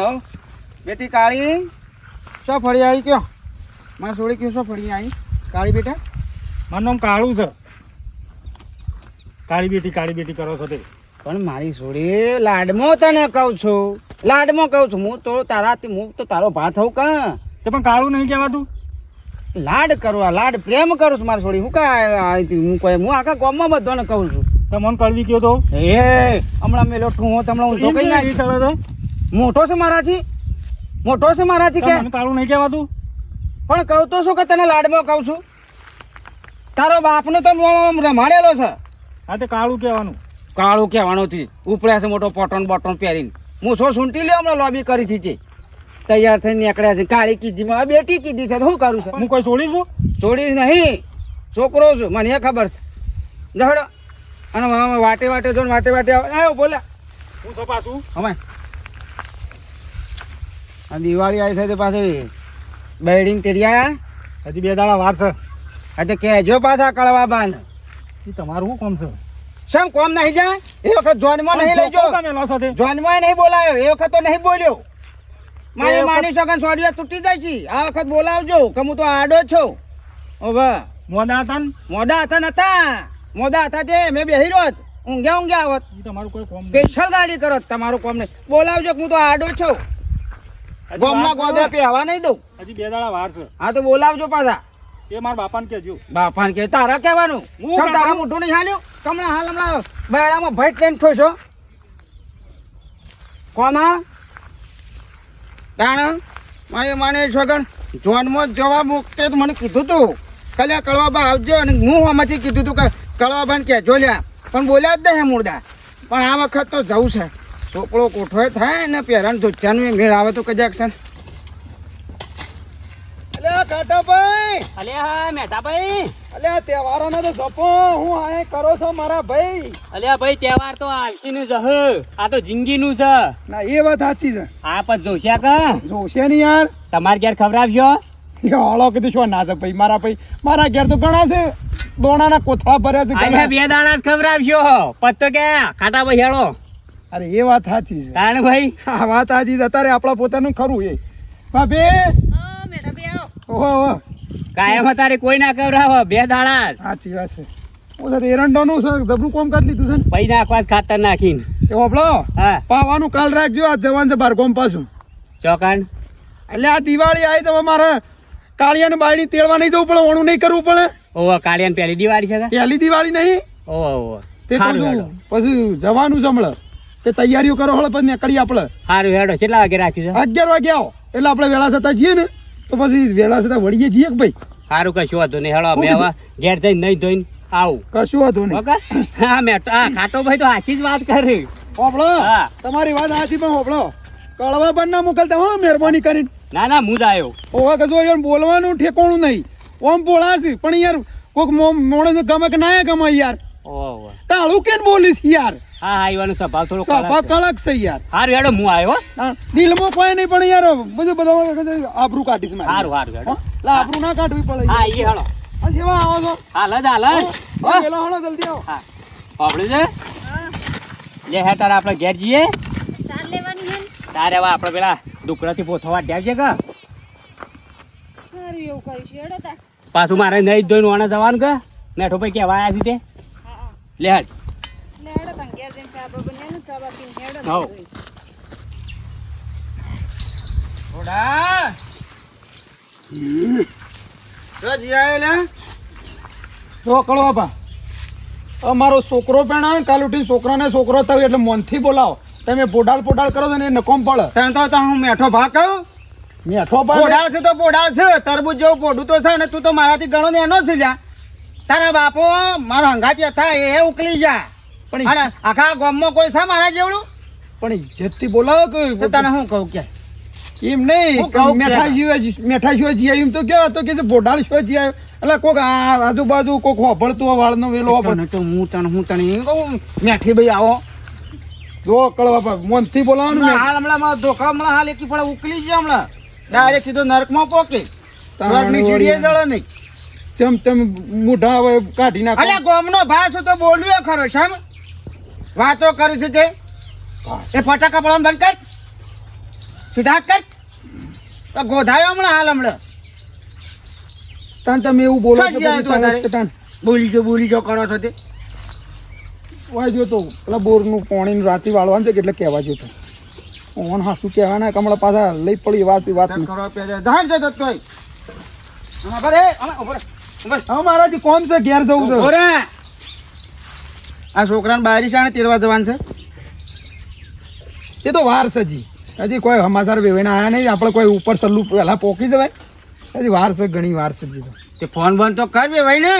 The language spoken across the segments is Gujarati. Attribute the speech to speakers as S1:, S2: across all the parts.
S1: હો બેટી કાળી શો ફળી આવી કયો? મારા સોળી કયો શો ફળી આવી? કાળી બેટા?
S2: મારું નામ કાળું છે. કાળી બેટી કાળી બેટી કરો છો તે.
S1: પણ મારી સોળી લાડમાં તને કહું છું. લાડમાં કહું છું. હું તો તારાથી હું તો તારો ભાત હોઉં કા?
S2: તે પણ કાળું નહીં કહેવાતું?
S1: લાડ કરવા લાડ પ્રેમ કરું છું મારી સોળી. હું કા હું કહે હું આખા ગામમાં બધાને કહું છું.
S2: તમે મન કળવી ગયો તો?
S1: એ હમણાં મેં લોઠું હું તમને હું તો કઈ
S2: છે?
S1: મોટો છે મારાથી? મોટો છે મારાથી કે?
S2: મને કાળું નહીં કહેવાતું
S1: પણ કહું તો શું કે તને લાડમાં કહું છું? તારો બાપનો તો રમાડેલો છે.
S2: હા તે કાળું કહેવાનું.
S1: કાળું કહેવાનું થી ઉપડ્યા છે મોટો પોટન બોટન પહેરીને. હું શું સૂંટી લ્યો હમણાં લોબી કરી છે તે? તૈયાર થઈને નીકળ્યા છે. કાળી કીધી માં બેટી કીધી છે. શું કરું છું?
S2: હું કોઈ છોડીશું
S1: છોડીશ નહીં. છોકરો છું. મને એ ખબર છે. જહડો અને વાટે વાટે જો વાટે વાટે આવે આવ્યો બોલ્યા.
S2: હું છો પાછું?
S1: આ દિવાળી આવી છે તે પાછી બેડીને તેડી આયા?
S2: હજી બે દાડા વાર છે.
S1: આજે કહેજો પાછા કળવા બાન.
S2: એ તમારું શું કામ છે?
S1: સમ કોમ નહીં જાય? એ વખત જોનમાં નહીં લઈ જો? જોનમાં નહીં બોલાયો એ વખત તો નહીં બોલ્યો. મારી માની સગન સોડિયા તૂટી જાય છે. આ વખત બોલાવજો કે હું તો આડો છો. ઓ
S2: મોડા હતા ને?
S1: મોડા હતા નતા મોડા હતા તે મેં બેહી રહ્યો. ઊંઘ્યા ઊંઘ્યા આવત.
S2: તમારું કોઈ કામ.
S1: સ્પેશિયલ ગાડી કરો તમારું કોમ નહીં. બોલાવજો કે હું તો આડો છું. ગોમના ગોદરા પહેવા નહીં દઉં?
S2: હજી બે દાડા વાર છે.
S1: હા તો બોલાવજો પાછા.
S2: એ મારા બાપાને કહેજો.
S1: બાપાને કે તારા કહેવાનું?
S2: હું
S1: તારા મોઢું નહીં હાલ્યું? હમણાં હાલ હમણાં બેડામાં ભઈટ લઈને છો છો. કોના? તાણ? મારી માને છોકર જોનમાં જવા મુકતે મને કીધું તું. કલ્યા કળવાબા આવજો અને હું આમાંથી કીધું તું કે કળવાબાને કહેજો લ્યા. પણ બોલ્યા જ નહીં મુર્દા. પણ આ વખત તો જવું છે. છોકરો કોઠોય થાય ને પહેરાણ ધોચાનું મેળ આવે તો કજાક છે અલ્યા કાટાભાઈ!
S3: અલ્યા હા
S1: અલ્યા તહેવારોનો તો જપો હું આ કરો છો મારા ભાઈ?
S3: અલ્યા ભાઈ તહેવાર તો આવશે નું જહ આ તો જિંદગી નું છે
S1: ના એ વાત સાચી છે.
S3: આ પછી જોશ્યા કા?
S1: જોશ્યા ને યાર.
S3: તમારે ઘેર ખવડાવશો?
S1: હાલો કીધું શું ના છે ભાઈ મારા ભાઈ મારા ઘેર તો ઘણા છે. દોણાના કોથળા ભર્યા છે
S3: બે દાડા જ ખવડાવશો. પત્તો કે ખાટા ભાઈ હેળો.
S1: અરે એ વાત સાચી છે.
S3: તાણ ભાઈ?
S1: આ વાત સાચી છે. અત્યારે આપણા પોતાનું ખરું એ. ભાભી ઓહો ઓહો.
S3: કાયમ તારે કોઈ ના ખવડાવો બે દાડા
S1: સાચી વાત છે. હું તો એરંડોનું છે જબરું કોમ કરી લીધું છે ને.
S3: પૈ નાખવા ખાતર નાખીને.
S1: એ હોપલો
S3: હા.
S1: પાવાનું કાલ રાખજો આ જવાન છે બાર ગોમ પાછું.
S3: ચોકાણ
S1: એટલે આ દિવાળી આવી તો મારે કાળિયાને બાયડી તેડવા નહીં જવું પડે ઓણું નહીં કરવું પડે.
S3: ઓહો કાળિયાને પહેલી દિવાળી છે
S1: પહેલી દિવાળી નહીં.
S3: ઓહો ઓહો.
S1: તે. પછી જવાનું છે તે તૈયારીઓ કરો હળ પછી નીકળી આપણે.
S3: સારું હેડો કેટલા વાગે રાખ્યું છે
S1: અગિયાર વાગે આવો. એટલે આપણે વેળા થતા જઈએ ને તો પછી વેળા થતા વળીએ જઈએ કે ભાઈ?
S3: સારું કશું વાંધો નહીં. હેડો અમે હવે ઘેર જઈને નહીં ધોઈને આવું.
S1: કશું વાંધો નહીં.
S3: હા મેં હા ખાટો ભાઈ તો આછી જ વાત કરી.
S1: હોપળો
S3: હા.
S1: તમારી વાત સાચી પણ હોપળો કળવા પણ ના મોકલતા હો મહેરબાની કરીને.
S3: ના ના હું જ આવ્યો
S1: ઓવા કશો યાર બોલવાનું ઠેકોણું નહીં. ઓમ બોલાશે પણ યાર કોક મોડે ગમે કે ના ગમે યાર. તાળું કેમ બોલીશ યાર?
S3: હા એવાનો સ્વભાવ થોડો
S1: સભા
S3: કડક છે.
S1: યાર.
S3: હારું હેડો હું આવ્યો
S1: દિલમાં કોઈ નહીં પણ યાર બધું બધા આબરૂ કાઢીશ મારી.
S3: હારું હારું હેડો.
S1: હો? આબરૂ ના કાઢવી પડે
S3: હા એ હેડો.
S1: આ જેવા આવો છો.
S3: હાલ જ હાલ જ
S1: પેલો હળો જલ્દી આવો.
S3: હા. આપણે છે? લે હે તારે આપણે ઘેર જઈએ.
S4: ચાલ લેવાની હે
S3: તારે હવે આપણે પેલા દુકડાથી પોથવા ડ્યા છે કે?
S4: સારું એવું કરીશું. હેડો તા
S3: પાછું મારે નહીં જ ધોઈને જવાનું કે? મેઠો ભાઈ કહેવા આવ્યા છે તે
S4: હા હા.
S3: લે હેડ
S4: લે હેડો તા ઘેર જઈને ચા ને
S1: થોડા તો લે અમારો છોકરો પેણા કાલ ઉઠીને છોકરાને છોકરો થયો એટલે મોનથી બોલાવો. તમે પોડાળ પોડાળ કરો છો ને એ નકોમ પડે. તને તો તો હું મેઠો ભાગ કહું? મેઠો ભાગ? પોડાળ છે તો પોડાળ છે. તરબૂજ જેવું પોડું તો છે ને તું તો મારાથી ઘણો ને એનો જ લ્યા. તારા બાપો મારો હંગાતી થાય એ ઉકલી જા. પણ આખા ગામમાં કોઈ છે મારા જેવડું? પણ ઇજ્જતથી બોલાવો કે તને શું કહું કે? એમ નહીં મેઠા સિવાય મેઠા જીયા એમ તો કેવા તો કે બોડાળ સિવાય જીયા એટલે કોક આજુબાજુ કોક હોભળતું વાળનો વેલો હોભળ તો હું તને હું તને એમ કહું મેઠી ભાઈ આવો. જો કળવા પર મોનથી બોલાવાનું હાલ હમણાં મારો ધોકા હમણાં હાલ એકી પડે ઉકલી ગયો હમણાં. ડાયરેક્ટ સીધો નરકમાં પોકે. સ્વર્ગની સીડીએ જળે નહીં. જેમ તેમ મુઢા હવે કાઢી નાખો. અલ્યા ગોમનો ભાસ તો બોલ્યો ખરો શમ? વાતો કરું છું તે. એ ફટાકા પડવાનું બંધ કર. સીધા કર. તો ગોધાયો હમણાં હાલ હમણાં.
S5: તન તમે એવું બોલો
S1: શું
S5: છો
S1: જ્યાં
S5: પછી
S1: હતું
S5: તારે?
S1: તારે?
S5: તાન?
S1: બોલી જો બોલી જો કરો છો તે.
S5: વાય જો તો પેલા બોરનું પાણીનું રાતી વાળવાનું છે એટલે કહેવા જો તો. ઓન હાસુ કહેવાના કમળા પાછા લઈ પડી વાત વાત
S1: કરો પેલા ધાણ છે તોય. હમણાં ભરે હમણાં ઊભો રે, ઊભો રે.
S5: હવે મારાથી કોમ છે ઘેર જવું છે.
S1: આ છોકરાને બારી શાણે તેરવા જવાનું છે?
S5: એ તો વાર છે હજી. હજી કોઈ સમાચાર વેવાઈને આવ્યા નહીં. આપણે કોઈ ઉપર સલ્લું પહેલા પોકી જવાય. હજી વાર છે ઘણી વાર છે જી તો.
S1: તે ફોન બંધ તો કર ભાઈ ને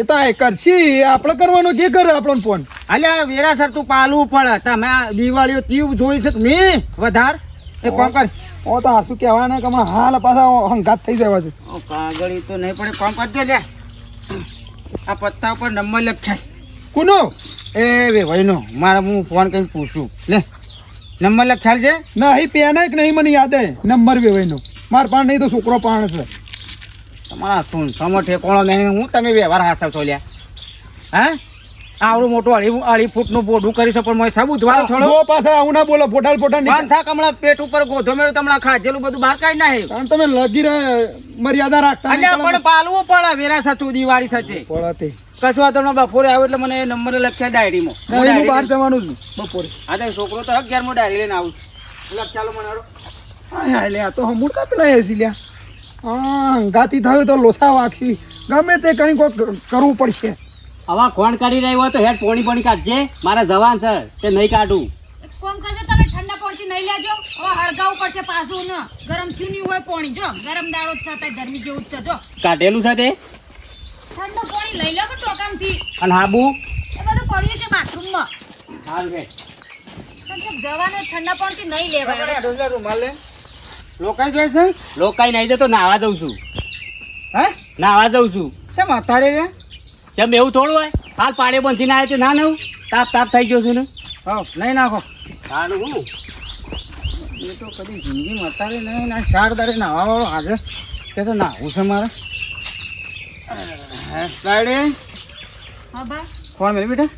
S5: એ તો આ કરશી આપણે કરવાનો કે કરે આપણો ફોન?
S1: અલ્યા વેરાસર તું પાલવું પડે તમે દિવાળીઓ તીવ જોઈ છે મેં વધાર. એ કોમ કર.
S5: ઓ તો હાસુ કહેવાના કે હમણાં હાલ પાછા હંગાત થઈ જવા છે.
S1: કાગળી તો નહીં પડે કોમ કરજે લે. આ પત્તા ઉપર નંબર લખાય
S5: કુનો?
S1: એ બે ભાઈનો. મારે હું ફોન કરીને પૂછું. લે નંબર લખાયેલ છે?
S5: નહીં પેના કે નહીં મને યાદ હે? નંબર વૈનો માર પાણ નહીં તો છોકરો પાણ છે.
S1: તમારા શું સમો ઠેકોણો નહીં? હું તમે વ્યવહાર હાસવ છો લ્યા. હા? આવડું મોટું અઢી અઢી ફૂટનું બોડું કરી શકો પણ સાબુ ધ્વારો થોડો.
S5: પાછા આવું ના બોલો પોટાલ પોટાલ નહીં
S1: થાક હમણાં પેટ ઉપર ગોધો મેળો તમને ખાધેલું બધું બહાર કાઢી નાખે
S5: કારણ તમે લગી રહે મર્યાદા રાખતા એટલે
S1: પણ પાલવું પડે વેરા થતું દિવાળી સાથે.
S5: પડે તે.
S1: કશું વાંધો બપોરે આવ્યો એટલે મને નંબર લખ્યા ડાયરીમાં હું
S5: બહાર જવાનું બપોરે.
S1: હા તો છોકરો તો અગિયાર ડાયરી લઈને આવું છું. મને
S5: હા હા લે આ તો હમુડતા પેલા એસી લ્યા હા હંગાતી થયું તો લોસા વાગશી. ગમે તે કરી કોઈક કરવું પડશે.
S3: આવા કોણ કાઢી રહ્યો હોય તો હેડ પોણી પોણી કાઢજે. મારા જવાન છે તે નહીં કાઢું.
S4: એક કરજો તમે ઠંડા પોણથી નહીં લેજો. હવે હળગાવવું પડશે પાછું ન. ગરમ થયું નહીં હોય પાણી. જો ગરમ દાડો જ છે ગરમી જેવું જ છે જો.
S3: કાઢેલું છે તે?
S4: ઠંડુ પાણી લઈ લો કે ટોકામથી
S3: અને હાબુ?
S4: એ બધું પડ્યું છે બાથરૂમમાં.
S3: હાલ બે
S4: જવાનું ઠંડા પાણીથી નહીં લેવાય.
S1: ડોસા રૂમાલ લે. લોકાઈ જાય છે?
S3: લોકાઈ નહીં જતો નાવા જઉં છું.
S1: હે?
S3: નાવા જઉં છું.
S1: શેમ અત્યારે રે?
S3: કેમ એવું થોડું હોય હાલ પાડે બંધીને ના આવે ના નવું તાપ તાપ થઈ ગયો છે ને.
S1: હા નહીં નાખો.
S3: હાલું હું?
S1: એ તો કદી જિંદગીમાં અત્યારે નહીં ના ચાર દાડે નાવા વાળો આજે. કે તો નાવું છે મારે. ગાડી
S4: હા બા.
S1: ફોન મેળવી બેટા?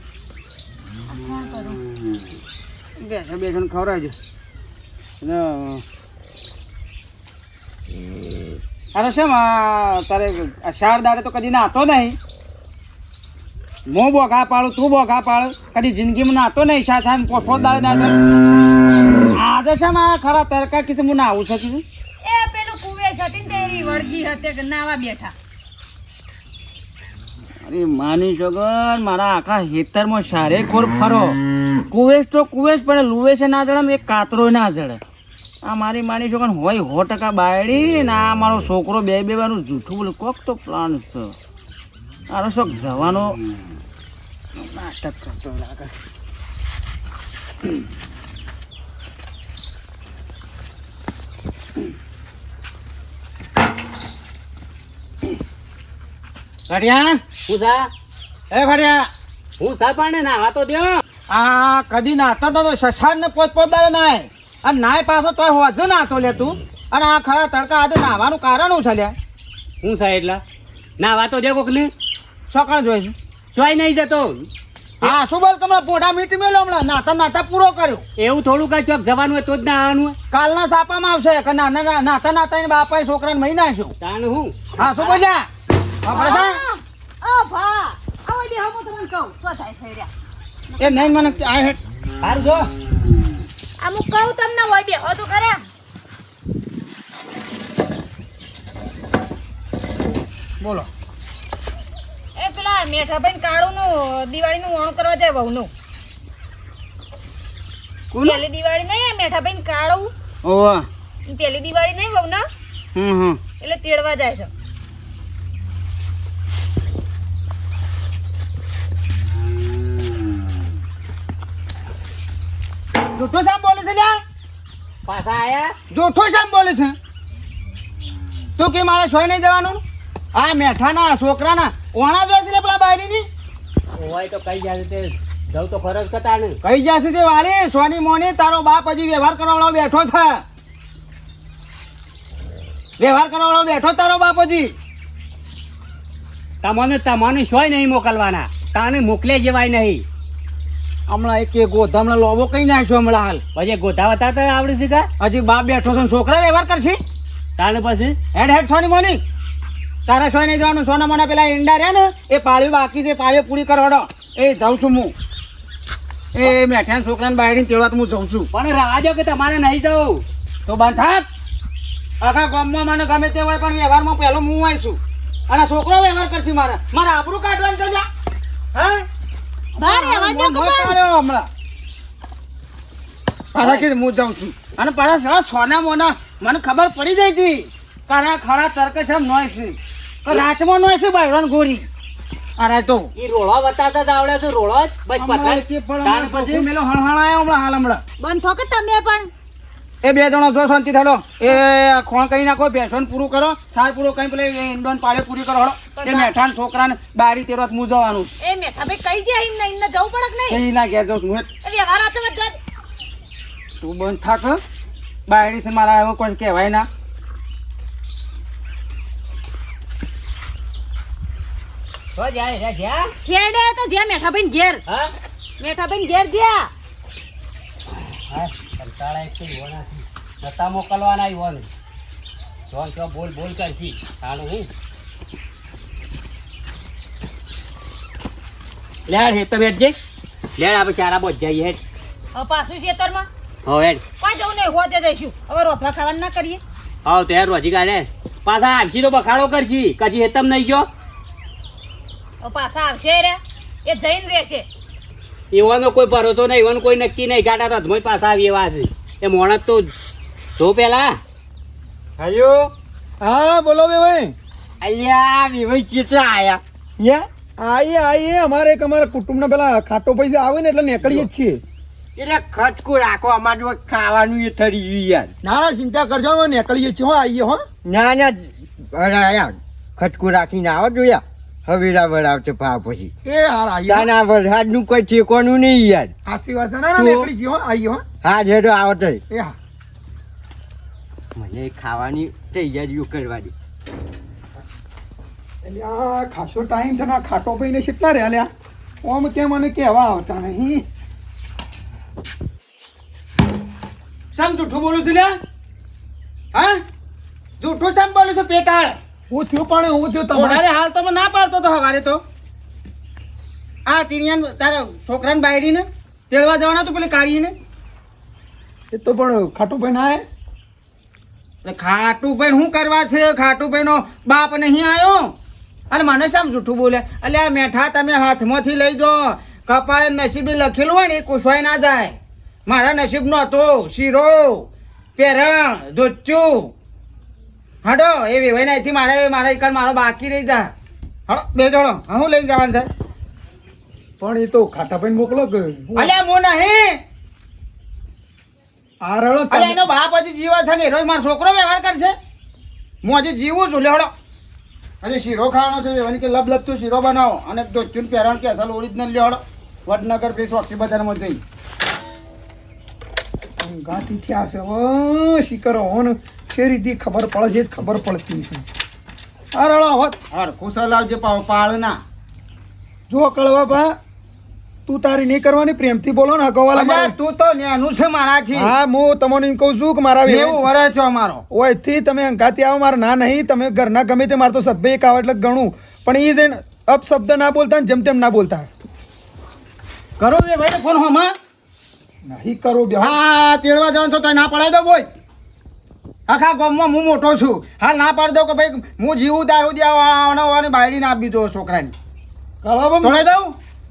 S4: ફોન કરો
S1: બેઠા બેઠા ખવડાવજો. ને અરે શેમ તારે શાર દાડે તો કદી નાતો નહીં. હું બોઘા પાડું તું બોઘા પાડ. કદી જિંદગીમાં નાતો નહીં શા થાય પોસો દાડે નાતો આજે છે આ ખરા તરકા કીધું હું નાવું છે.
S4: એ પેલું કુવે હતી ને તેરી વળગી હતી કે નાવા બેઠા.
S1: અરે માની છોગન મારા આખા હેતરમાં સારે ખોર ફરો. કુવેશ તો કુવેશ પણ લુવેશ ના જડે એક કાતરો ના જડે આ મારી માની છોકન હોય સો ટકા બાયડી ને આ મારો છોકરો બે બે વાનું જૂઠું બોલે કોક તો પ્લાન છે. મારો શોખ જવાનો નાટક કરતો લાગે ઘડિયા
S3: હું સા?
S1: એ ઘડિયા
S3: હું સા પાણે નાવા તો દ્યો
S1: આ કદી નાતા તો સસાર ને પોત પોત દાડે નાય. અને નાય પાછો તોય હોજો નાતો લે તું. અને આ ખરા તડકા આજે નાવાનું કારણ હું છે લે?
S3: હું સા એટલા? નાવા તો દે કોક ને
S1: સકાળ જોઈશું
S3: સોય નહીં જતો.
S1: હા શું બોલ તમને પોઢા મીઠી મેલો હમણાં? નાતા નાતા પૂરો કર્યો.
S3: એવું થોડું કઈ ચોક જવાનું હોય તો જ ના આવવાનું
S1: કાલના સાપામાં આવશે કે નાના નાતા નાતા એને બાપાએ છોકરાને મહી નાખ્યો
S3: તાણ હું?
S1: હા શું બોલ્યા? એ નહીં મને આ હેઠ
S3: સારું જો.
S4: અમુક કહું તમને હોય બે હો તો
S1: બોલો.
S4: એ પેલા મેઠાભાઈ કાળું નું દિવાળી નું વણું કરવા જાય વહુ નું પેલી દિવાળી નહીં મેઠાભાઈ કાળું.
S1: ઓવા.
S4: પેલી દિવાળી નહીં વહુ ના એટલે તેડવા જાય છે.
S1: જૂઠું સાહેબ બોલે છે લ્યા?
S3: પાછા આયા?
S1: જૂઠું સાહેબ બોલે છે? તું કે મારે સોય નહીં જવાનું? આ મેઠાના છોકરાના ઓણા જોઈ છે લે પેલા બાયરીની
S3: હોય તો કઈ જાય તે જવું તો ફરજ કટા ને
S1: કઈ જશે તે વાળી સોની મોની તારો બાપ હજી વ્યવહાર કરવાળો બેઠો છે. વ્યવહાર કરવાળો બેઠો તારો બાપ હજી.
S3: તમને તમને સોય નહીં મોકલવાના. તાને મોકલે જેવાય નહીં.
S1: હમણાં એક એક ગોધામણા લોબો કઈ નાખ્યો હમણાં હાલ?
S3: પછી ગોધા હતા તો આવડી છે
S1: હજી બાપ બેઠો છે છોકરા વ્યવહાર કરશે?
S3: તારે પછી?
S1: હેડ હેડ સોની મોની. તારા સોય નહીં જવાનું. સોના મોના પેલા ઈંડા રહ્યા ને એ પાળ્યું બાકી છે પાળ્યું પૂરી કરવાડો. એ જાઉં છું હું. એ મેઠાન છોકરાને બાયડીને તેડવા તો હું જઉં છું.
S3: પણ રાજો કે તમારે નહીં જવું.
S1: તો બંધ આખા ગામમાં મને ગમે તે હોય પણ વ્યવહારમાં પહેલો હું આવીશું. અને છોકરો વ્યવહાર કરશે મારા. મારા આબરૂ કાઢવાનું જજા હા? હમણાં. પાછા કે હું જાઉં છું. અને પાછા સોના મોના મને ખબર પડી જાય હતી કારા ખરા તર્કશમ નોય છે. તો રાતમાં નોય છે બાયરોન ગોરી. અરે તો
S3: ઈ રોળો બતાતા તા આવડે છે રોળો બસ
S1: પણ
S3: તાણ પછી?
S1: મેલો હણહણાયો હમણાં હાલ હમણાં.
S4: બંધ થો કે તમે પણ.
S1: એ બે જણો જો શાંતિ થડો એ ખોણ કરી નાખો બેસન પૂરું કરો. સાર પૂરું કઈ પેલા ઈંડોન પાડે પૂરી કરો. હળો. તે મેઠાન છોકરાને બારી તેરો હું જવાનું.
S4: એ મેઠા ભાઈ કઈ જાય એમ નહીં જવું પડે નહીં?
S1: એ ના ઘેર જાઉં છું હું.
S4: એ વ્યવહાર આતો વધ
S1: તું બંધ થાક. બાયડી છે મારા એવો કોઈ કહેવાય ના.
S3: હો જાય રે જ્યાં?
S4: ખેડે તો જ્યાં મેઠા ભાઈ ઘેર.
S3: હા?
S4: મેઠા ભાઈ ઘેર જ્યાં.
S3: હા. કંટાળા એક તો ઈવોના. નતા મોકલવાના ઈવોને જોન તો બોલ બોલ કરશી. તાનું હું? લેડ હે તમે બેઠજે લેડ આપણે સારા બોજ જઈએ હેડ.
S4: હવે પાછું ખેતરમાં
S3: હો હેડ.
S4: કોઈ જવું નહીં હોજે જઈશું. હવે રોટલા ખાવાનું ના કરીએ.
S3: હા તો યાર રોજી કાઢે. પાછા આવશી તો બખાડો કરશી. કજી હેતમ નહીં ગયો.
S4: પાછા આવશે રે એ જઈને રહેશે.
S3: એવાનો કોઈ ભરોસો નહીં એવાનું કોઈ નક્કી નહીં. ગાડા તો અધમોય પાછા આવી એવા છે. એ મોણસ તો જો પેલા.
S1: હાયો?
S5: હા બોલો બે ભાઈ.
S1: અલ્યા વિવય ચેતે આયા. યે
S5: આઈએ આઈએ. અમારે એક અમારા કુટુંબના પેલા ખાટો પૈસા આવે ને એટલે નીકળીએ જ છીએ.
S1: એટલે ખટકો રાખો અમારે ખાવાનું એ થરી ગયું યાર.
S5: ના ના ચિંતા કરજો નીકળીએ છીએ હો આઈએ હો.
S6: ના ના ખટકું રાખીને આવો જોયા. હવેરા વરાવશે ભાવ પછી.
S5: એ હાર હો.
S6: તાના વરસાદનું કોઈ ઠેકોનું નહીં યાર.
S5: સાચી વાત છે. ના ના નીકળી ગયો હો હો.
S6: હા જેડો આવો તો.
S5: એ હા.
S6: મને ખાવાની તૈયારીઓ કરવા દે.
S5: એટલે આ ખાસો ટાઈમ છે ને ખાટો પૈને કેટલા રહ્યા લ્યા? ઓમ કે મને કહેવા આવતા નહીં?
S1: સમ જૂઠું બોલું છું લ્યા? હા? જૂઠું સમ બોલું છું પેટાળ?
S5: હું થયું પણ હું થયું તમારે.
S1: હાલ તમે ના પાડતો તો હવારે તો. આ ટીણિયાન તારા છોકરાને બાયડીને તેડવા જવાના તું પેલી કાઢીને
S5: એ તો પણ ખાટું પૈ ના?
S1: એટલે ખાટુભાઈ શું કરવા છે? ખાટું ભાઈનો બાપ નહીં આવ્યો અને મને શામ જૂઠું બોલે? એટલે આ મેઠા તમે હાથમાંથી લઈ જો. કપાળે નસીબે લખેલું હોય ને એ કુસવાય ના જાય. મારા નસીબ નો હતો. શીરો પેરણ ધોચ્યું હડો એ વેવાઈ નાથી મારે મારા એકણ મારો બાકી રહી જા. હડો બે જોડો હું લઈને જવાનું છે.
S5: પણ એ તો ખાટા પૈને મોકલો કે.
S1: અલ્યા હું નહીં.
S5: આ
S1: અલ્યા એનો બાપ હજી જીવો છે ને રોજ મારો છોકરો વ્યવહાર કરશે. હું હજી જીવું છું લેવડો હજી શીરો ખાવાનો છે એની કે લબ લબતું શીરો બનાવો. અને દોચુન પહેરણ કે અસલ ઓરિજિનલ લેવડો વડનગર પ્રેસ ઓક્સી બજારમાં જઈ
S5: ગાંઠી થયા છે. હવે શીકરો હોન ખબર પડે છે ખબર પડતી છે. આ રળો હોત.
S1: હર પાવ પાળના.
S5: જો કળવા બા તું તારી નહીં કરવાની પ્રેમથી બોલો ને ગવાલા
S1: તું તો નેનું છે મારાથી
S5: હા હું તમને એમ કહું છું કે મારા
S1: છો અમારો.
S5: ઓયથી તમે અંગાથી આવો મારા ના નહીં તમે ઘરના ગમે તે મારે તો સભ્ય એક આવે એટલે ઘણું પણ એ જઈને અપશબ્દ ના બોલતા ને જેમ તેમ ના બોલતા.
S1: કરો ભાઈ ફોન હોમાં.
S5: નહીં કરો બે.
S1: હા તેડવા જવાનું છો તો ના પડાઈ દો બોય આખા ગામમાં હું મોટો છું. હાલ ના પાડી દઉં કે ભાઈ હું જીવું દારૂ દેવાની બાયડી ના આપી દો છોકરાને. તોડાઈ દઉં?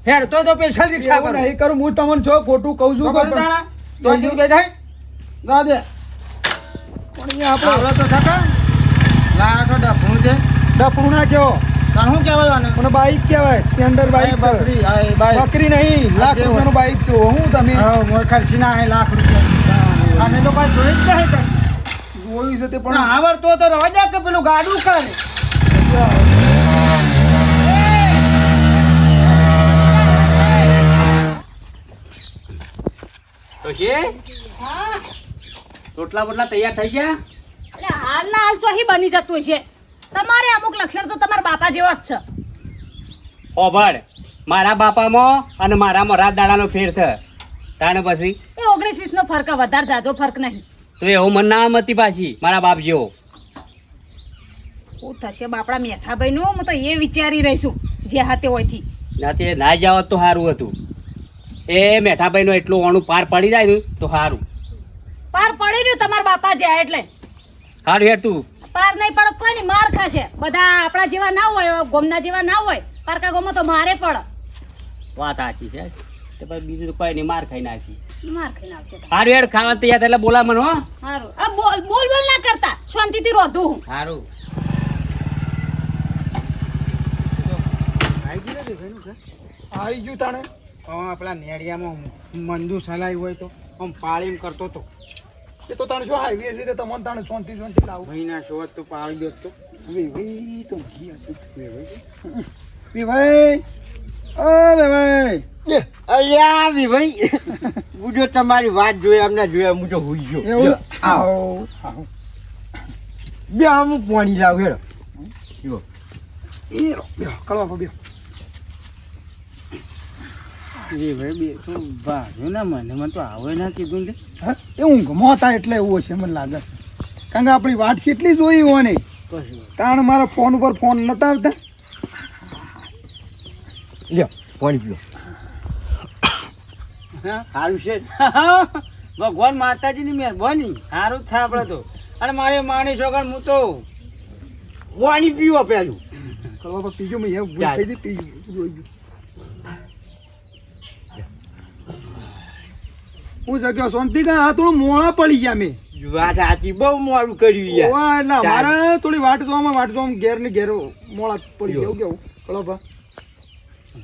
S1: હેડ તો તો સ્પેશિયલ રિક્ષા કરો.
S5: નહીં કરું હું તમને છો ખોટું કહું છું
S1: તો હજી બે જાય જા દે.
S5: પણ અહીંયા આપણે
S1: તો થકા છો ડફણું છે?
S5: ડફણું ના કહેવો
S1: તાણ શું કહેવાય આને?
S5: મને બાઈક કહેવાય સ્પ્લેન્ડર બાઈક
S1: બકરી આ એ બાઈ.
S5: બકરી નહીં લાખ રૂપિયાનું બાઈક છે. હું તમે?
S1: હા, મોર ખર્ચી ના હે લાખ રૂપિયા. આને તો કોઈ જોઈ જ નહીં.
S5: જોયું છે તે
S1: પણ.
S5: પણ
S1: આવડતો તો રવા જા કે પેલું ગાડું કરે.
S3: તો છે
S4: હા.
S3: રોટલા બોટલા તૈયાર થઈ ગયા?
S4: એટલે હાલ ના હાલ ચોહી બની જતું છે તમારે અમુક લક્ષણ તો તમારા બાપા જેવા જ છે.
S3: ઓભળ. મારા બાપામાં અને મારામાં રાત દાડાનો ફેર છે. તાણે પછી?
S4: એ ઓગણીસ વીસ નો ફરક વધારે જાજો ફરક નહીં.
S3: તો એવું મન ના મતી પાછી મારા બાપ જેવો.
S4: શું થશે બાપડા મેઠાભાઈ નું હું તો એ વિચારી રહીશું જે હાથે હોયથી
S3: ના તે ના જાવ તો સારું હતું. એ મેઠાભાઈનો એટલું ઓણું પાર પડી જાય ને તો સારું
S4: પાર પડી રહ્યું તમારા બાપા જ્યાં એટલે.
S3: સારું યાર તું
S4: પાર નહીં પડે કોઈ નહીં માર ખાશે. બધા આપણા જેવા ના હોય ગોમના જેવા ના હોય. પારકા ગોમો તો મારે પડે.
S3: વાત સાચી છે. તો પછી બીજું કોઈ નહીં માર ખાઈ નાખી.
S4: માર આવશે
S3: સારું હેડ ખાવા તૈયાર એટલે બોલા મને હો.
S4: સારું આ બોલ બોલ બોલ ના કરતા. શાંતિથી રોધું હું.
S3: સારું
S5: આવી ગયું તાણે?
S1: આપણા નેડિયામાં મંદુ સલાઈ હોય તો આમ પાળીમ કરતો તો.
S5: એ તો તારે શું હાઈવે છે તે તમને તાણે શાંતિ શાંતિ લાવું.
S1: મહિના શોધ તો પાળી દો તો.
S5: વેવાઈ તો ઘી હશે. વેવાઈ ઓ વેવાઈ
S6: લે, અલ્યા ભાઈ. બુજો તમારી વાત જોઈ અમને જોયા હું તો હુઈ ગયો.
S5: એવું? આવો. આવો.
S6: બે અમુક પાણી લાવ હેડો. જો
S5: એ રો બે કળવા બે.
S1: એ ભાઈ બે તો ભાગ્યો ના મને મને તો આવે ના કીધું છે
S5: હા એ ઊંઘમાં હતા એટલે એવું હશે મને લાગે છે. કારણ કે આપણી વાત છે એટલી જોઈ હોય ને તાણ મારા ફોન ઉપર ફોન નતા આવતા.
S6: લ્યો પાણી પીઓ.
S1: હા
S6: સારું છે.
S1: ભગવાન માતાજીની મહેરબાની. સારું જ થાય તો. અને મારે માણી છોકર હું તો
S6: પાણી પીવો પેલું
S5: પીજો મેં એવું ભૂલ
S6: ચાલ.
S5: થઈ ગઈ પી જોઈ ગયું હું શક્યો શાંતિ કા? આ થોડું મોળા પડી ગયા મેં.
S6: વાત સાચી બહુ મોડું કર્યું યાર.
S5: ઓવા એટલે
S6: ચાલ.
S5: અમારે થોડી વાટ જોવામાં વાટ જોવામાં ઘેર ને ઘેર મોળા પડી ગયા કેવું? કળવા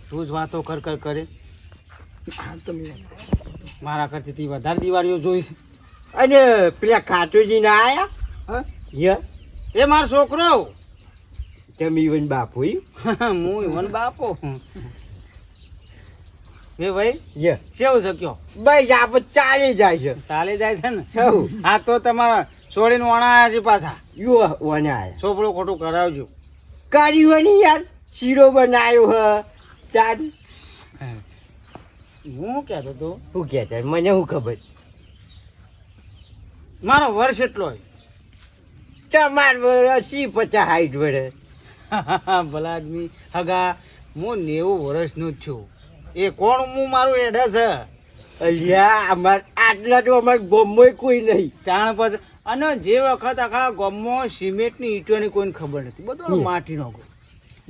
S1: તું જ વાતો કર કર કરે.
S5: હા તમે
S1: મારા કરતી તી વધારે દિવાળીઓ જોઈશ
S6: અને પેલા ખાટોજી ના આયા?
S5: હા?
S6: યે?
S1: એ મારો છોકરો.
S6: તમે ઈવન બાપુ ઈ?
S1: હું ઈવન બાપો. એ ભાઈ?
S6: યે.
S1: કેવું શક્યો
S6: બસ આપણે ચાલી જાય છે.
S1: ચાલી જાય છે ને? હા તો તમારા છોડીને વણા આવ્યા છે પાછા.
S6: યુ આયા
S1: છોકરો ખોટું કરાવજો.
S6: કર્યું હોય ને યાર. શીરો બનાવ્યો હ. ચાલ.
S1: હું. કહેતો તો
S6: શું કહેતા મને શું ખબર?
S1: મારો વર્ષ એટલો
S6: તમાર અસી પચાસ હાઈટ વડે
S1: ભલા આદમી. હગા હું નેવું વર્ષનું જ છું. એ કોણ હું મારું એડે છે?
S6: અલ્યા અમાર આટલા તો અમાર ગોમમાં કોઈ નહીં.
S1: તાણ પછી અને જે વખત આખા ગોમો સિમેન્ટની ઈંટોની કોઈને ખબર નથી બધો. માટીનો ઘર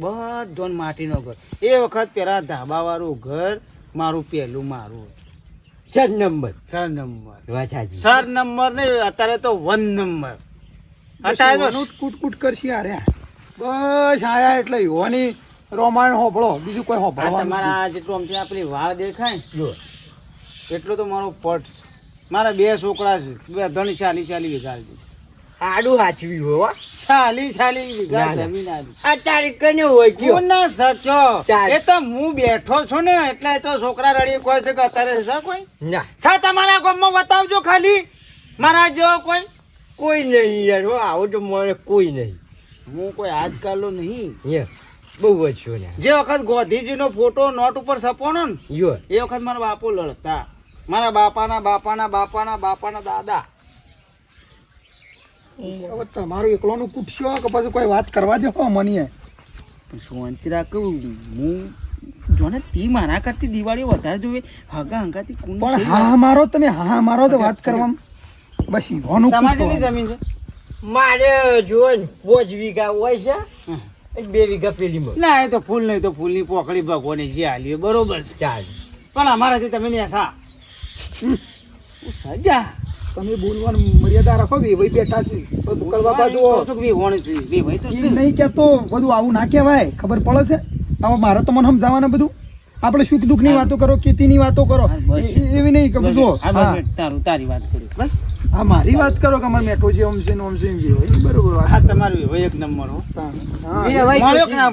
S1: બધો માટીનો ઘર. એ વખત પેલા ધાબાવાળું ઘર મારું પહેલું મારું.
S6: Sir number.
S1: Sir number. Sir number ને અત્યારે તો વન નંબર. અત્યારે
S5: કૂટ કૂટ કરશે અરે બસ આયા એટલે યોની રોમાણ હોભળો બીજું કોઈ
S1: આ
S5: હોભળવાનું
S1: તમારા આ જેટલું આમથી આ પેલી વાળ દેખાય ને,
S6: જો.
S1: એટલો તો મારો પટ મારા બે છોકરા છે બે ધણી ચાલી ચાલી વીઘા છે.
S6: આડું હાચવી હોય
S1: ચાલી ચાલી વીઘા. જમીન આવી.
S6: અત્યારે કને હોય કયો?
S1: ના
S6: ચાલ.
S1: એ તો હું બેઠો છું ને એટલે તો છોકરા રડી કોઈ છે કે અત્યારે છે કોઈ?
S6: ના.
S1: સા તમારા ગામમાં બતાવજો ખાલી. મારા જેવો કોઈ?
S6: કોઈ નહીં યાર હો આવો તો મને કોઈ નહીં.
S1: હું કોઈ આજકાલનો નહીં.
S6: યે બહુ વર્ષો ને.
S1: જે વખત ગોધીજીનો ફોટો નોટ ઉપર છપવાનો ને
S6: યો.
S1: એ વખત મારા બાપુ લડતા. મારા બાપાના બાપાના બાપાના બાપાના દાદા.
S5: હવે તમારું એકલોનું પૂછશો કે પછી કોઈ વાત કરવા દો મને
S7: શાંતિ રાખું હું જોને તી મારા કરતી દિવાળી વધારે જોવે હગા હંગાતી કુન
S5: પણ હા મારો તમે હા મારો તો વાત કરવામાં બસ ઈવાનું
S1: તમારી જમીન છે?
S6: મારે જો ને પાંચ વીઘા હોય છે. બે વીઘા પેલીમાં
S1: ના એ તો ફૂલ નહીં તો ફૂલની પોકળી ભગવાને જે હાલ્યું બરોબર છે.
S6: ચાલ.
S1: પણ અમારાથી તમે નહીં સા
S5: સજા તમે બોલવાનું મર્યાદા રાખો બે ભાઈ બેઠા છે. તો કરવા બાજુ તો નહીં કહેતો બધું આવું ના કહેવાય ખબર પડે છે? હવે મારે તો મને સમજાવવાના બધું. આપણે સુખ દુઃખની વાતો કરો ખેતીની વાતો કરો. એવી નહીં કે જો
S1: તારું તારી વાત કરી. બસ.
S5: હા મારી વાત કરો કે અમારે મેઠો છે ઓમ છે ને ઓમ છે એમ છે હોય. બરોબર
S1: હા તમારો વિવય એક નંબર હો.
S5: હા.
S1: મળ્યો કે ના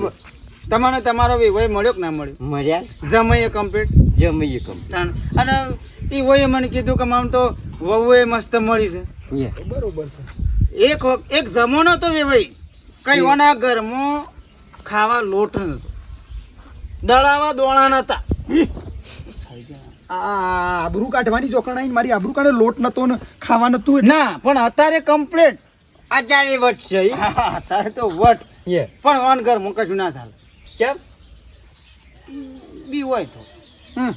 S1: તમારે તમારો વિવય મળ્યો કે ના મળ્યો?
S6: મળ્યા.
S1: જમઈએ કમ્પ્લીટ
S6: જમઈએ કમ્પ્લીટ
S1: અને એ વયે મને કીધું કે મામ તો વહુએ મસ્ત મળી છે.
S5: બરોબર છે.
S1: એક એક જમાનો તો વિવય કઈ ઓના ઘરમાં ખાવા લોટ નતો. દળાવા દોણા નતા.
S5: આબરૂ કાઢવાની ચોકણાઈ મારી આબરૂ કાઢે લોટ નતો ને ખાવા નતું
S1: ના પણ અત્યારે કમ્પ્લીટ
S6: અત્યારે વટ છે
S1: અત્યારે તો વટ.
S6: યે.
S1: પણ ઓન ઘરમાં કશું ના થાય.
S6: કેમ?
S1: બી હોય તો.
S5: હમ.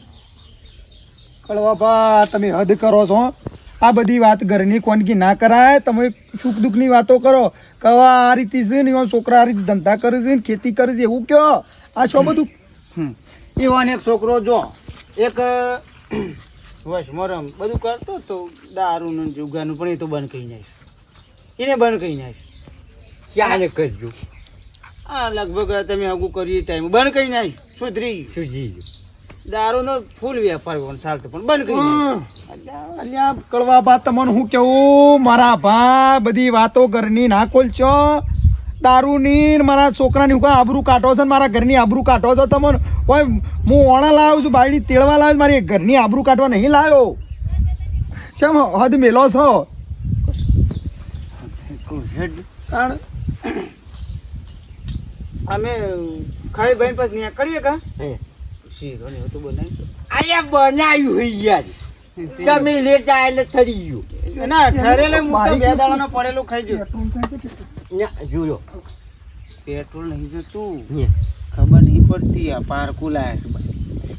S5: કળવાબા તમે હદ કરો છો. આ બધી વાત ઘરની કોનગી ના કરાય. તમે સુખ દુઃખની વાતો કરો. કવા આ રીતે છે ને એવા છોકરા આ રીતે ધંધા કરે છે ને ખેતી કરે છે એવું કયો? આ છો બધું?
S1: હમ. એવાન એક છોકરો જો એક વશ મરમ બધું કરતો તો દારૂ ને જુગાનું પણ એ તો બંધ કરી નાખ. એને બંધ કરી નાખ.
S6: ક્યારે કરજો?
S1: આ લગભગ તમે હગું કરી ટાઈમ બંધ કરી નાખ. સુધરી.
S6: સુજી
S1: દારૂનો ફૂલ વેપાર પણ ચાલતો પણ બંધ કરી
S5: અલ્યા કળવા બા તમને હું કેવું? મારા ભા બધી વાતો ઘરની ના ખોલશો? દારૂની ને મારા છોકરાની હું કાં આબરૂ કાઢો છો ને મારા ઘરની આબરૂ કાઢો છો. તમને ઓય હું ઓણા લાવ્યો છું બાયડી તેડવા લાવ્યો મારી ઘરની આબરૂ કાઢવા નહીં લાવ્યો. શેમ હદ મેલો છો?
S1: અમે ખાઈ ભાઈ પછી નીકળીએ કા. શીરો ને તો બનાવી
S6: અલ્યા બનાવ્યું હોય યાર. તમે લેતા એટલે ઠરી ગયું.
S1: ના ઠરેલે હું બે દાડાનો પડેલું ખાઈ ગયો.
S6: ના જોયો.
S1: પેટ્રોલ નહીં જતું. ખબર નહીં પડતી આ પારકું લાયા છે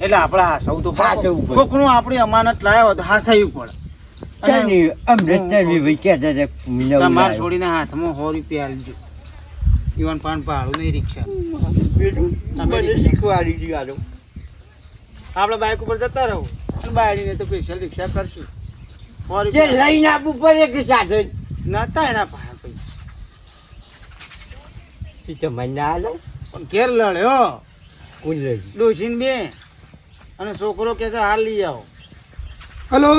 S1: એટલે આપણે હાસવું તો
S6: પાસે પડે.
S1: કોકનું આપણી અમાનત લાયા હોય તો હાસાયું પડે
S6: તમે નવું
S1: તમારે છોડીને હાથમાં સો રૂપિયા આલજો ઈવન પાન ભાડું નહીં રિક્ષા.
S6: મને શીખવાડી દીધું
S1: આપણે બાઇક ઉપર જતા રહો. બાયડીને તો સ્પેશિયલ રિક્ષા કરશું.
S6: જે લઈને આપવું પડે કે સાધન
S1: નતા એના પાસે પૈસા.
S6: તો મને ના આલો.
S1: પણ ઘેર લડ્યો
S6: કુંડળી
S1: ડોસીન બે અને છોકરો કે છે હાલ લઈ આવો.
S5: હલો?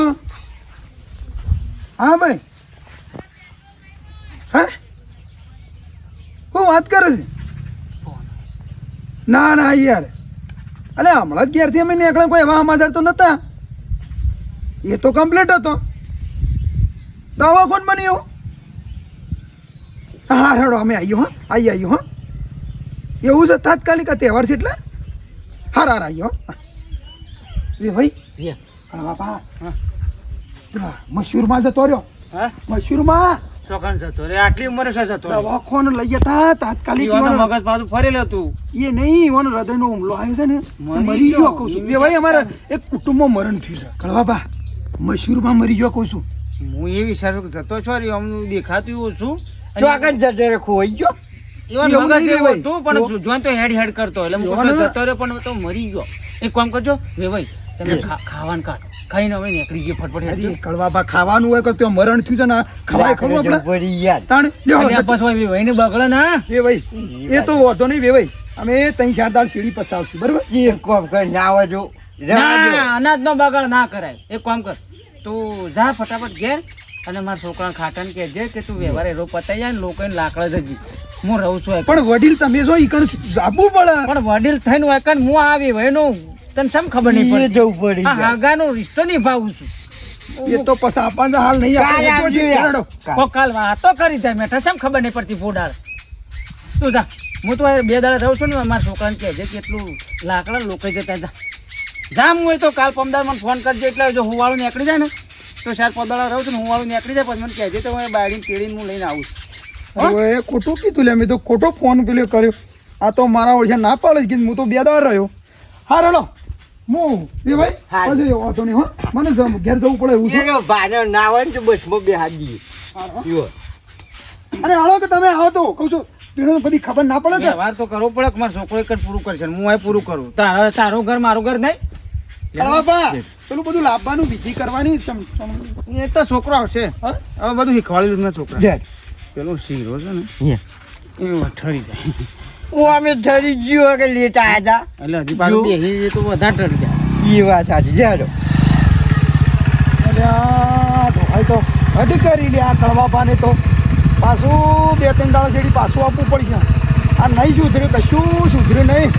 S5: હા ભાઈ. હે? હું વાત કરે છે? ના ના યાર. અલે હમણાં જ ઘેરથી અમે નીકળ્યા કોઈ એવા સમાચાર તો નતા? એ તો કમ્પ્લીટ હતો. દવા કોણ બન્યો હા હા અમે આવ્યો હા આવી આવ્યો હા. એવું છે તાત્કાલિક આ તહેવાર છે એટલે? હાર હાર આવ્યો હા. એ ભાઈ. હા બાપા
S1: હા.
S5: મશહૂરમાં જતો રહ્યો.
S1: હા?
S5: મશહૂરમાં
S1: છોકરાને જતો રે આટલી ઉંમરે છે જતો રે.
S5: લઈ જતા તાત્કાલિક
S1: મગજ પાછું ફરેલું
S5: એ નહીં હૃદયનો હુમલો આવ્યો છે ને.
S1: મરી ગયો.
S5: ગયો કહું છું. બે ભાઈ અમારા એક કુટુંબમાં મરણ થયું છે. કળવાબા મશહૂરમાં મરી ગયો કહું છું.
S1: હું એ વિચાર જતો છો રે અમને દેખાતું એવું છું.
S6: જો આગળ જતો રે ખોઈ ગયો.
S5: એવું
S1: મગજ
S5: નહીં
S1: એવું
S5: ભાઈ.
S1: હતું પણ જોન તો હેડ હેડ કરતો એટલે હું
S5: જોવાનું
S1: કહું
S5: ને.
S1: જતો રહ્યો પણ તો મરી ગયો. એક કામ કરજો વે ભાઈ તમે ખાવાનું કાઢો. ખાઈને અમે નીકળી જઈએ ફટફટ
S5: અરે ખાવાનું હોય કે ત્યાં મરણ થયું છે ને ખવાય ખરું આપણે?
S6: પડી યાર.
S5: તાણ લ્યો
S1: અને આ ભાઈ ભાઈને બગડે ના
S5: ભાઈ એ તો વાંધો નહીં ભાઈ. અમે તઈ ચાર દાળ સીડી પસાવશું બરાબર?
S6: જે કોમ કઈ ના આવે જો. રહેવા દો.
S1: ના અનાજનો બગાડ ના કરાય. એક કામ કર તું જા ફટાફટ ઘેર અને મારા છોકરાને ખાટાને કહેજે કે તું વ્યવહાર એરો પતાઈ જાય ને લોકોને લાકડા જજી. હું રહું છું
S5: પણ વડીલ તમે જો ઈકણ જાબુ પડે.
S1: પણ વડીલ થઈને હોય કાન હું આવી ભાઈનું તને શેમ ખબર નહીં પડે
S6: જવું પડી
S1: આગાનો રિશ્તો નિભાવું છું.
S5: એ તો પછી આપણને હાલ નહીં આપણે
S1: કો કાલ વાતો કરી દે મેઠા સમ ખબર નહીં પડતી ફોડાળ. તું જા. હું તો બે દાડા રહું છું ને મારા છોકરાને કહેજે કેટલું લાકડા લોકો જતા જા. જામ હોય તો કાલ પમદાર મને ફોન કરજો એટલે જો હું વાળું નીકળી જાય ને તો ચાર પાંચ દાડા રહું છું હું વાળું નીકળી જાય પછી મને કહેજે તો હું બાળીને તેડીને હું લઈને આવું છું. હો?
S5: ખોટું કીધું લે મેં તો ખોટો ફોન પેલો કર્યો. આ તો મારા ઓળખે ના પાડે જ કીધું હું તો બે દાડા રહ્યો. હા રડો. હું બે ભાઈ
S6: હા.
S5: પછી વાંધો નહીં હો. મને જમ- ઘેર જવું પડે એવું છે.
S6: ભારે ના હોય ને તો બસમાં બેહાડી દઈએ. જુઓ.
S5: અને હાલો કે તમે આવો તો કહું છું પીણો બધી ખબર ના પડે કે?
S1: વાર તો કરવો પડે કે મારો છોકરો એક જ પૂરું કરશે હું આ પૂરું કરું. તારા તારું ઘર મારું ઘર નહીં?
S5: બા પેલું બધું લાવવાનું વિધિ કરવાની સમ- સમ-
S1: એ તો છોકરો આવશે? હવે બધું શીખવાડેલું છે છોકરા પેલો શીરો છે ને. એ ઠરી જાય
S6: હું અમે ઠરી ગયો કે લેટ આયા હતા
S1: એટલે હજી પાછું બેસી તો વધારે ઠરી જાય.
S6: એ વાત સાચી. લે હેડો.
S5: તો કરી લે આ કળવાપાને તો. પાછું બે ત્રણ દાડા છેડી પાછું આપવું પડશે. આ નહીં સુધર્યું કશું સુધર્યું નહીં.